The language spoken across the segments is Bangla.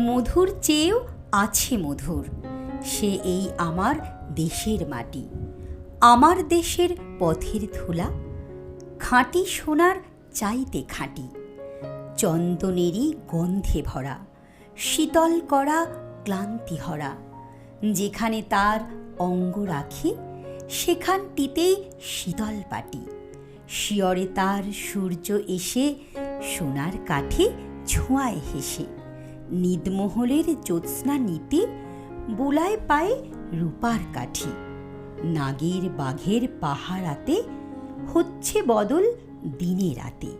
মধুর চেয়েও আছে মধুর। সে এই আমার দেশের মাটি। আমার দেশের পথের ধুলা। খাঁটি সোনার চাইতে খাঁটি। চন্দনেরই গন্ধে ভরা। শীতল করা ক্লান্তি হরা। যেখানে তার অঙ্গ রাখি, সেখানটিতেই শীতল পাটি। শিয়রে তার সূর্য এসে সোনার কাঠে ছোঁয়ায় হেসে। নিদমহলের জ্যোৎস্না নিতে বোলায় পায়ে রূপার কাঠি, নাগের বাঘের পাহারাতে হচ্ছে বদল দিনে রাতে।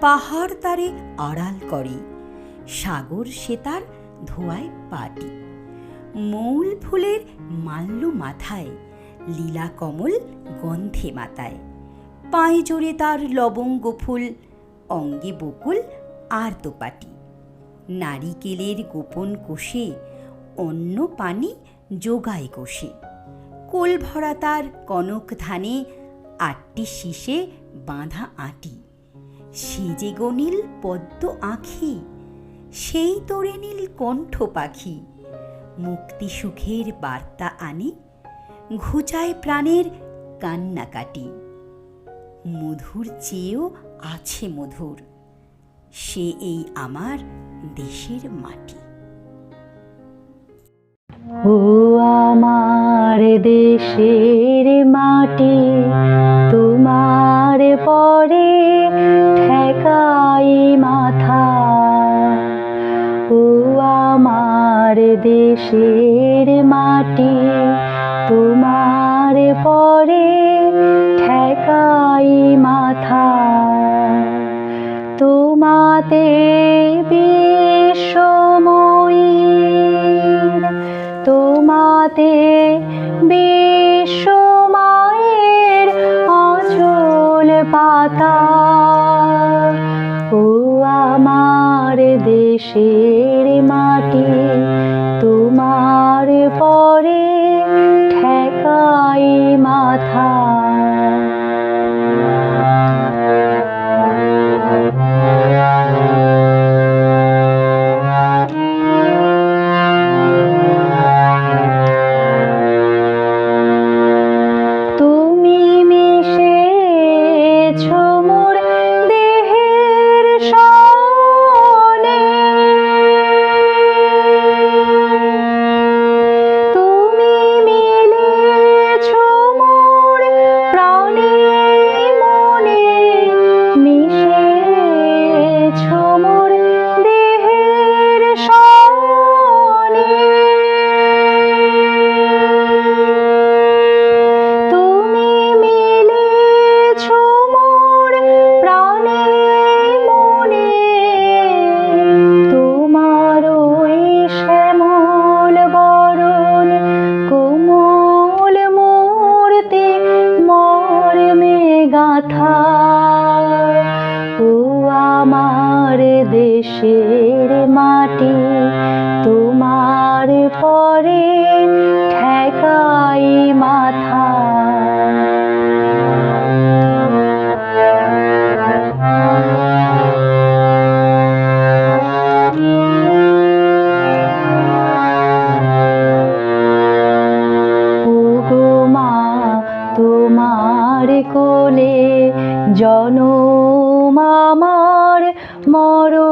পাহাড় তারে আড়াল করে, সাগর সে তার ধোয়ায় পাটি। মৌল ফুলের মাল্য মাথায়, লীলা কমল গন্ধে মাতায়। পায়ে জোরে তার লবঙ্গ ফুল, অঙ্গে বকুল আর দোপাটি নারিকেলের গোপন কোষে অন্য পানি যোগায় কোষে। কোল ভরা তার কনক ধানে আটটি শীষে বাঁধা আটি। সেজে গনিল পদ্ম আঁখি, সেই তোরে নীল কণ্ঠ পাখি। মুক্তি সুখের বার্তা আনে, ঘুচায় প্রাণের কান্নাকাটি। মধুর চেয়েও আছে মধুর। সে এই আমার দেশের মাটি। ও আমার দেশের মাটি, তোমার পরে ঠেকাই মাথা। ও আমার দেশের মাটি দেশের পরে ঠেকাই মাথা। তোমার কোলে জনম আমার মরণ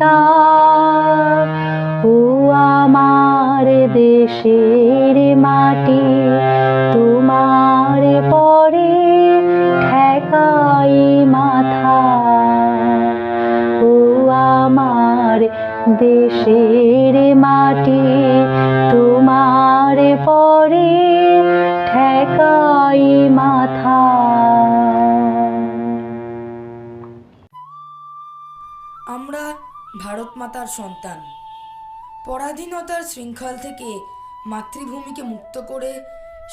মাতা ও আমার দেশে ভারত মাতার সন্তান। পরাধীনতার শৃঙ্খল থেকে মাতৃভূমিকে মুক্ত করে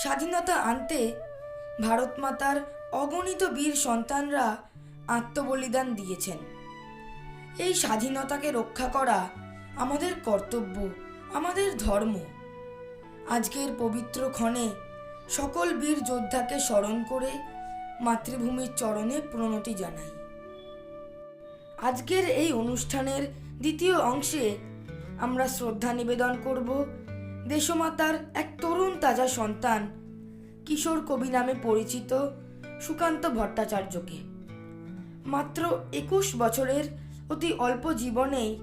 স্বাধীনতা আনতে ভারত মাতার অগণিত বীর সন্তানরা আত্মবলিদান দিয়েছেন। এই স্বাধীনতাকে রক্ষা করা আমাদের কর্তব্য, আমাদের ধর্ম। আজকের পবিত্র ক্ষণে সকল বীর যোদ্ধাকে স্মরণ করে মাতৃভূমির চরণে প্রণতি জানাই। আজকের এই অনুষ্ঠানের দ্বিতীয় অংশে আমরা শ্রদ্ধা নিবেদন করব। দেশমাতার এক তরুণ তাজা সন্তান, কিশোর কবি নামে পরিচিত সুকান্ত ভট্টাচার্যকে। মাত্র একুশ বছরের অতি অল্প জীবনেই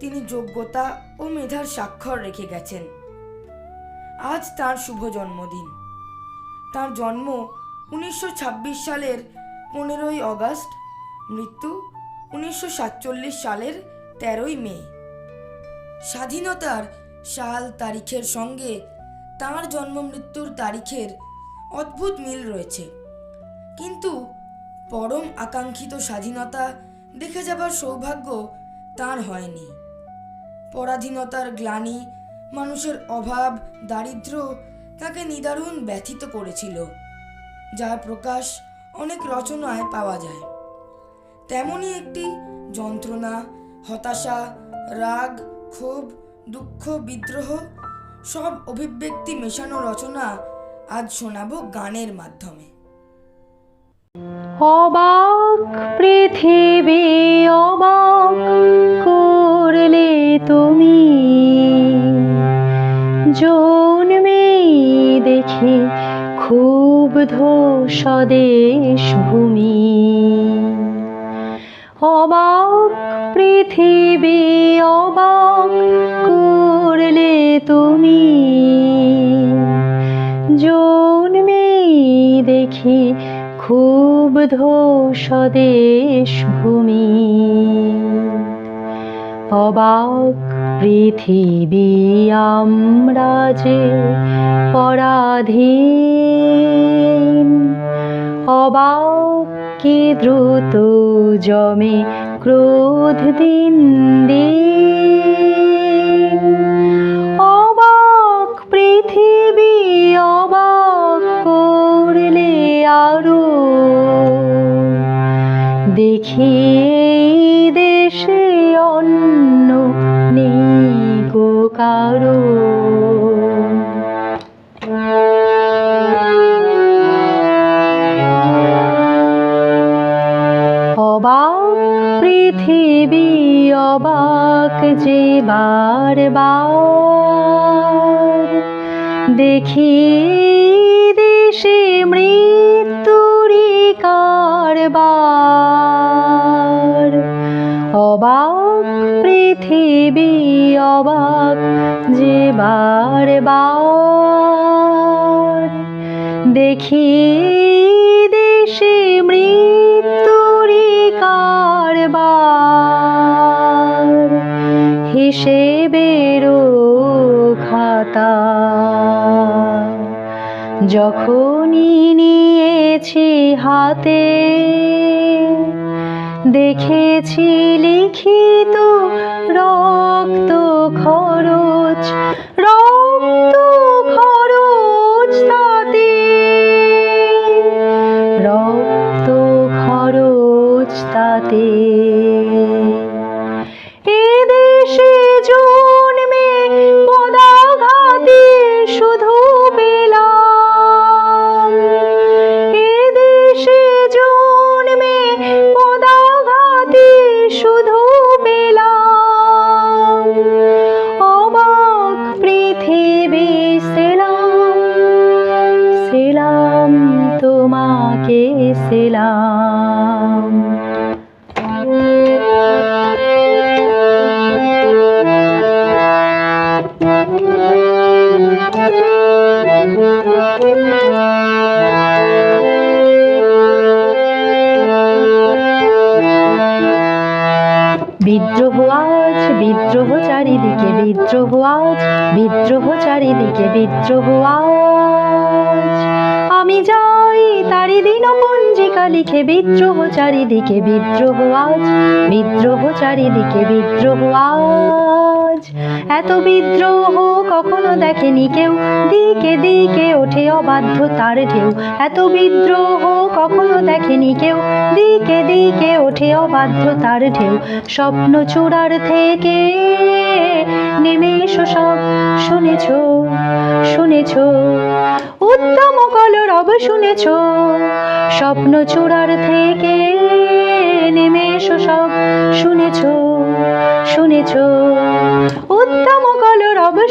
তিনি যোগ্যতা ও মেধার স্বাক্ষর রেখে গেছেন। আজ তার শুভ জন্মদিন। তার জন্ম উনিশশো ছাব্বিশ সালের পনেরোই আগস্ট মৃত্যু উনিশশো সাতচল্লিশ সালের তেরোই মে। স্বাধীনতার সাল তারিখের সঙ্গে তাঁর জন্ম মৃত্যুর তারিখের অদ্ভুত মিল রয়েছে। কিন্তু পরম আকাঙ্ক্ষিত স্বাধীনতা দেখে যাবার সৌভাগ্য তার হয়নি। পরাধীনতার গ্লানি, মানুষের অভাব, দারিদ্র তাকে নিদারুণ ব্যথিত করেছিল, যার প্রকাশ অনেক রচনায় পাওয়া যায়। তেমনই একটি যন্ত্রণা হতাশা, রাগ, ক্ষোভ, দুঃখ, বিদ্রোহ, সব অভিব্যক্তি মেশানো রচনা আজ শোনাবো গানের মাধ্যমে। অবাক পৃথিবী, অবাক করলে তুমি। জন্মেই দেখি খুব স্বদেশ ভূমি। অবাক পৃথিবী অবাক করলে তুমি। জন্মে দেখি খুব স্বদেশ ভূমি। অবাক পৃথিবী আমরা যে পরাধীন অবাক কি দ্রুত জমে ক্রোধ দিন দিন। অবাক পৃথিবী, অবাক করলে আরও দেখি বারবার দেখি দেশে মৃত্যুরি কারবার অবাক পৃথিবী অবাক যে বারবার দেখি দেশে মৃত্যুরি যখনই নিয়েছি হাতে দেখেছি লিখিত রক্ত বিদ্রোহ আজ, বিদ্রোহ চারিদিকে বিদ্রোহ আজ, বিদ্রোহ চারিদিকে বিদ্রোহ আজ। আমি যাই তারি দিন পঞ্জিকা লিখে বিদ্রোহ চারিদিকে বিদ্রোহ আজ, বিদ্রোহ চারিদিকে বিদ্রোহ আজ। এত বিদ্রোহ কখনো দেখেনি কেউ। দিকে দিকে ওঠে অবাধ্য তার ঢেউ। এত বিদ্রোহ কখনো দেখেনি কেউ। দিকে দিকে ওঠে অবাধ্য তার ঢেউ। স্বপ্ন চূড়ার থেকে নেমে এসো সব। শুনেছ শুনেছ, উত্তম কলরব শুনেছ। স্বপ্ন চূড়ার থেকে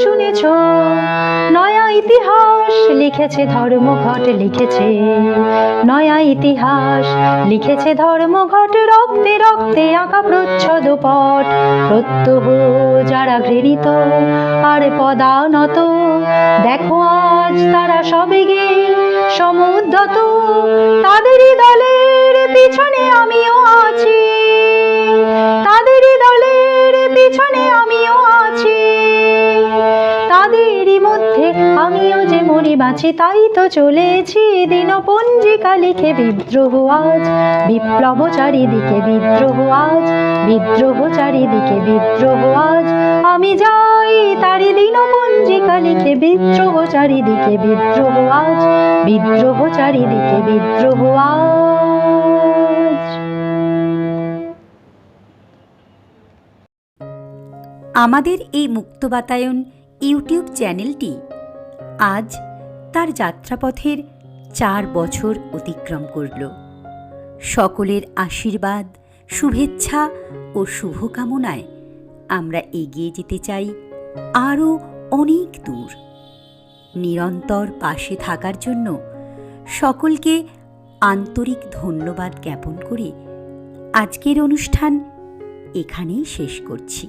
শুনেছ? নয়া ইতিহাস লিখেছে ধর্মঘট, লিখেছে নয়া ইতিহাস লিখেছে ধর্মঘট। রক্তে রক্তে আঁকা প্রচ্ছদ পট, প্রত্যহ যারা ঘৃণিত আর পদানত। দেখো আজ তারা সবে গে সমুদ্রত, তাদেরই দলের পিছনে আমিও আছি। তাদেরই দলের পিছনে আমিও আছি। তাদেরই মধ্যে আমিও যে মরি বাঁচি, তাই তো চলেছি দিন পঞ্জিকা লিখে বিদ্রোহ আজ। বিপ্লব চারিদিকে বিদ্রোহ আজ, বিদ্রোহ চারিদিকে বিদ্রোহ আজ। আমি যাই তারি দিন পঞ্জিকা লিখে, বিদ্রোহ চারিদিকে বিদ্রোহ আজ, বিদ্রোহ চারিদিকে বিদ্রোহ আজ। আমাদের এই মুক্ত বাতায়ন ইউটিউব চ্যানেলটি আজ তার যাত্রাপথের চার বছর অতিক্রম করল। সকলের আশীর্বাদ, শুভেচ্ছা ও শুভকামনায় আমরা এগিয়ে যেতে চাই আরও অনেক দূর। নিরন্তর পাশে থাকার জন্য সকলকে আন্তরিক ধন্যবাদ জ্ঞাপন করে আজকের অনুষ্ঠান এখানেই শেষ করছি।